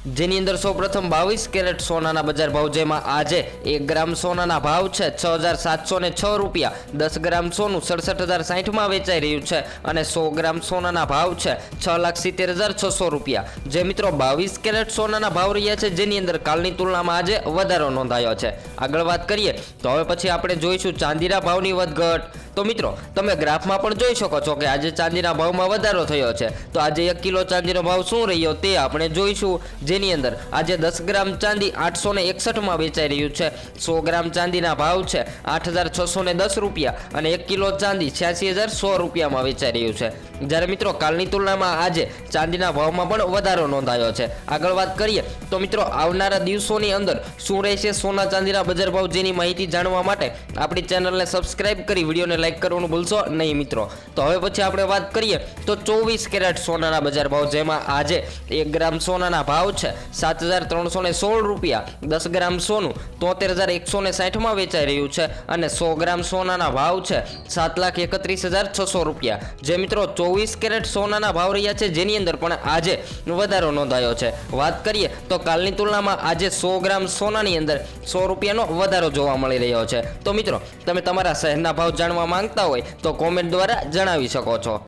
જેની અંદર સૌપ્રથમ બાવીસ કેરેટ સોનાના બજાર ભાવ, જેમાં આજે એક ગ્રામ સોનાના ભાવ છે છ હજાર સાતસો ને છ રૂપિયા. દસ ગ્રામ સોનું સડસઠ હજાર સાહીઠમાં વેચાઈ રહ્યું છે અને સો ગ્રામ સોનાના ભાવ છે છ લાખ સિત્તેર હજાર છસો રૂપિયા. જે મિત્રો બાવીસ કેરેટ સોનાના ભાવ રહ્યા છે, જેની અંદર કાલની તુલનામાં આજે વધારો નોંધાયો છે. આગળ વાત કરીએ તો હવે પછી આપણે જોઈશું ચાંદીના ભાવની વધઘટ. તો મિત્રો, તમે ગ્રાફમાં પણ જોઈ શકો છો કે આજે ચાંદીના ભાવમાં વધારો થયો છે. તો આજે એક કિલો ચાંદીનો ભાવ શું રહ્યો તે આપણે જોઈશું. જેની અંદર આજે દસ ગ્રામ ચાંદી આઠસો ને એકસઠમાં વેચાઈ રહ્યું છે. સો ગ્રામ ચાંદીના ભાવ છે આઠ હજાર છસો ને દસ રૂપિયા અને એક કિલો ચાંદી છ્યાસી હજાર સો રૂપિયામાં વેચાઈ રહ્યું છે. જ્યારે મિત્રો, કાલની તુલનામાં આજે ચાંદીના ભાવમાં પણ વધારો નોંધાયો છે. આગળ વાત કરીએ, તો મિત્રો, આવનારા દિવસોની અંદર શું રહેશે સોના ચાંદીના બજાર ભાવ જેની માહિતી જાણવા માટે આપણી ચેનલને સબસ્ક્રાઇબ કરી વિડીયોને લાઈક કરવાનું ભૂલશો નહીં મિત્રો. તો હવે પછી આપણે વાત કરીએ તો ચોવીસ કેરેટ સોનાના બજાર ભાવ જેમાં આજે એક ગ્રામ સોનાના ભાવ છે. સાત હજાર ત્રણસો ને સોળ રૂપિયા. દસ ગ્રામ સોનું તોતેર હજાર એકસો ને સાઠમાં વેચાઈ રહ્યું છે અને સો ગ્રામ સોનાના ભાવ છે સાત લાખ એકત્રીસ હજાર છસો રૂપિયા. જે મિત્રો ચોવીસ કેરેટ સોનાના ભાવ રહ્યા છે જેની અંદર પણ આજે વધારો નોંધાયો છે. વાત કરીએ તો કાલની તુલનામાં આજે સો ગ્રામ સોનાની અંદર સો રૂપિયાનો વધારો જોવા મળી રહ્યો છે. તો મિત્રો, તમે તમારા શહેરના ભાવ જાણવા માંગતા હોય તો કોમેન્ટ દ્વારા જણાવી શકો છો.